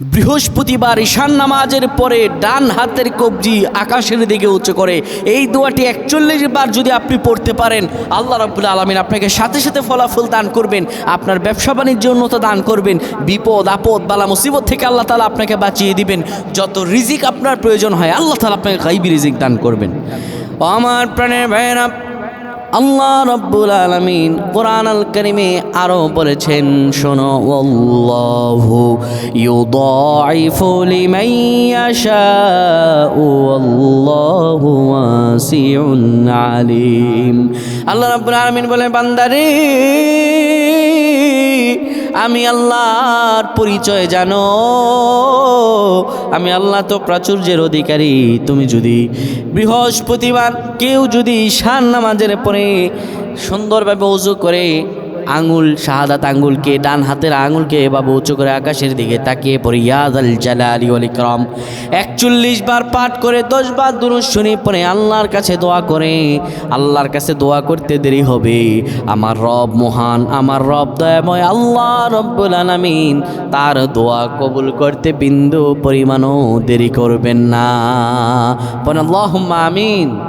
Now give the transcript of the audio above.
বৃহস্পতিবার ঈশান নামাজের পরে ডান হাতের কবজি আকাশের দিকে উঁচু করে। এই দোয়াটি একচল্লিশ বার যদি আপনি পড়তে পারেন, আল্লাহ রাব্বুল আলমিন আপনাকে সাথে সাথে ফলাফল দান করবেন, আপনার ব্যবসা বাণিজ্য উন্নত দান করবেন, বিপদ, আপদ, বালা, মুসিবত থেকে আল্লাহ তালা আপনাকে বাঁচিয়ে দিবেন। যত রিজিক আপনার প্রয়োজন হয়, আল্লাহ তালা আপনাকে গাইবি রিজিক দান করবেন। আমার প্রাণের ভাইয়েরা আল্লাহ রব্বুল আলমিন কোরআন আল করিমে আরও বলেছেন, শোনো আল্লাহু রব্বুল আলমিন বলেন, বান্দারে, আমি আল্লাহর পরিচয় জানো। আমি আল্লাহ তো প্রাচুর্যের অধিকারী। তুমি যদি বৃহস্পতিবার কেউ যদি শান নামাজের পরে সুন্দরভাবে উজু করে আঙুল, শাহাদাত আঙ্গুলকে ডান হাতের আঙুলকে এভাবে উঁচু করে আকাশের দিকে তাকিয়ে পড়ে। ইয়াদ আল জালালি অল ইকরাম। একচল্লিশ বার পাঠ করে, দশ বার দুরুদ শুনি, পরে আল্লাহর কাছে দোয়া করে। আল্লাহর কাছে দোয়া করতে দেরি হবে। আমার রব মহান, আমার রব দয়াময়, আল্লাহ রব্বুল আলামিন। তার দোয়া কবুল করতে বিন্দু পরিমাণও দেরি করবেন না। পরে আল্লাহুম্মা আমিন।